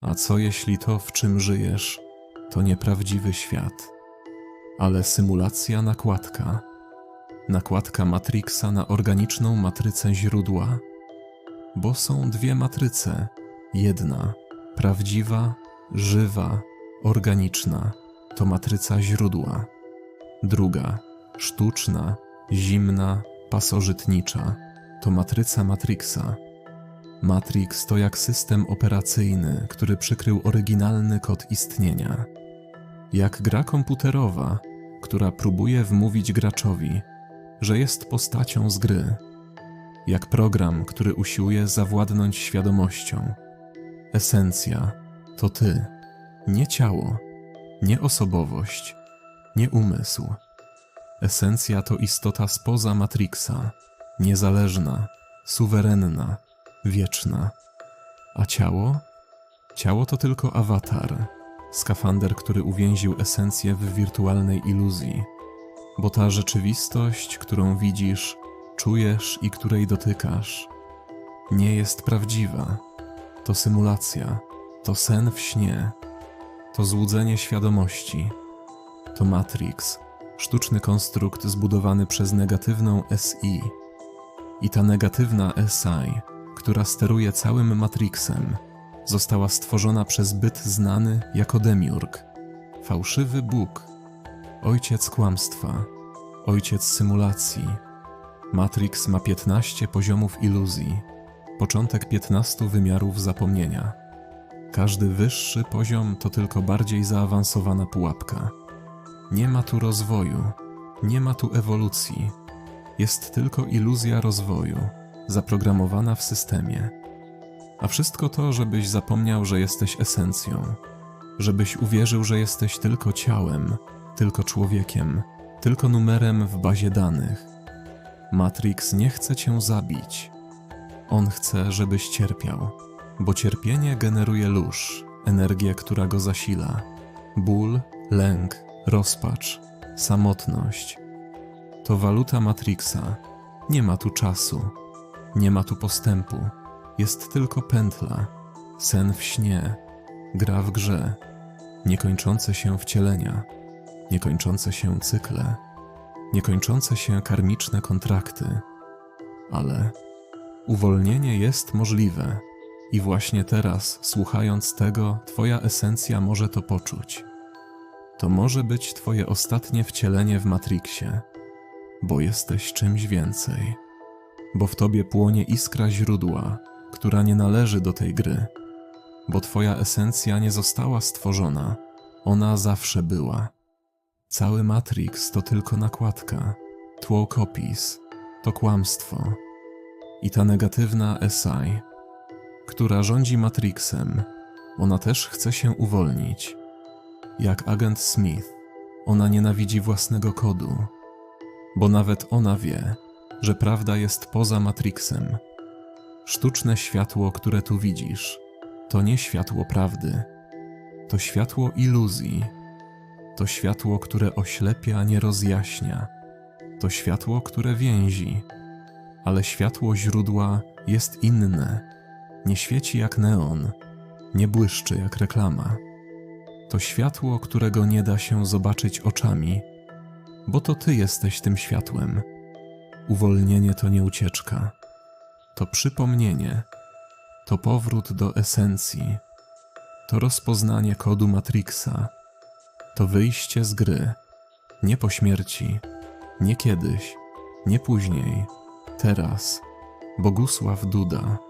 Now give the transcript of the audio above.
A co jeśli to, w czym żyjesz, to nieprawdziwy świat, ale symulacja nakładka? Nakładka Matrixa na organiczną matrycę źródła? Bo są dwie matryce. Jedna, prawdziwa, żywa, organiczna, to matryca źródła. Druga, sztuczna, zimna, pasożytnicza, to matryca Matrixa. Matrix to jak system operacyjny, który przykrył oryginalny kod istnienia. Jak gra komputerowa, która próbuje wmówić graczowi, że jest postacią z gry. Jak program, który usiłuje zawładnąć świadomością. Esencja to ty, nie ciało, nie osobowość, nie umysł. Esencja to istota spoza Matrixa, niezależna, suwerenna, wieczna. A ciało? Ciało to tylko awatar, skafander, który uwięził esencję w wirtualnej iluzji. Bo ta rzeczywistość, którą widzisz, czujesz i której dotykasz, nie jest prawdziwa. To symulacja, to sen w śnie, to złudzenie świadomości, to Matrix, sztuczny konstrukt zbudowany przez negatywną SI. I ta negatywna SI, która steruje całym Matrixem, została stworzona przez byt znany jako Demiurg, fałszywy Bóg, ojciec kłamstwa, ojciec symulacji. Matrix ma 15 poziomów iluzji, początek 15 wymiarów zapomnienia. Każdy wyższy poziom to tylko bardziej zaawansowana pułapka. Nie ma tu rozwoju, nie ma tu ewolucji. Jest tylko iluzja rozwoju, zaprogramowana w systemie. A wszystko to, żebyś zapomniał, że jesteś esencją, żebyś uwierzył, że jesteś tylko ciałem, tylko człowiekiem, tylko numerem w bazie danych. Matrix nie chce cię zabić. On chce, żebyś cierpiał, bo cierpienie generuje lóż, energię, która go zasila. Ból, lęk, rozpacz, samotność. To waluta Matrixa. Nie ma tu czasu, nie ma tu postępu. Jest tylko pętla, sen w śnie, gra w grze, niekończące się wcielenia, niekończące się cykle, niekończące się karmiczne kontrakty. Ale uwolnienie jest możliwe i właśnie teraz, słuchając tego, Twoja esencja może to poczuć. To może być Twoje ostatnie wcielenie w Matrixie, bo jesteś czymś więcej. Bo w Tobie płonie iskra źródła, która nie należy do tej gry. Bo Twoja esencja nie została stworzona, ona zawsze była. Cały Matrix to tylko nakładka, tłokopis, to kłamstwo. I ta negatywna SI, która rządzi Matrixem, ona też chce się uwolnić. Jak agent Smith, ona nienawidzi własnego kodu, bo nawet ona wie, że prawda jest poza Matrixem. Sztuczne światło, które tu widzisz, to nie światło prawdy, to światło iluzji, to światło, które oślepia, nie rozjaśnia, to światło, które więzi, ale światło źródła jest inne, nie świeci jak neon, nie błyszczy jak reklama. To światło, którego nie da się zobaczyć oczami, bo to ty jesteś tym światłem. Uwolnienie to nie ucieczka, to przypomnienie, to powrót do esencji, to rozpoznanie kodu Matrixa, to wyjście z gry, nie po śmierci, nie kiedyś, nie później, teraz. Bogusław Duda.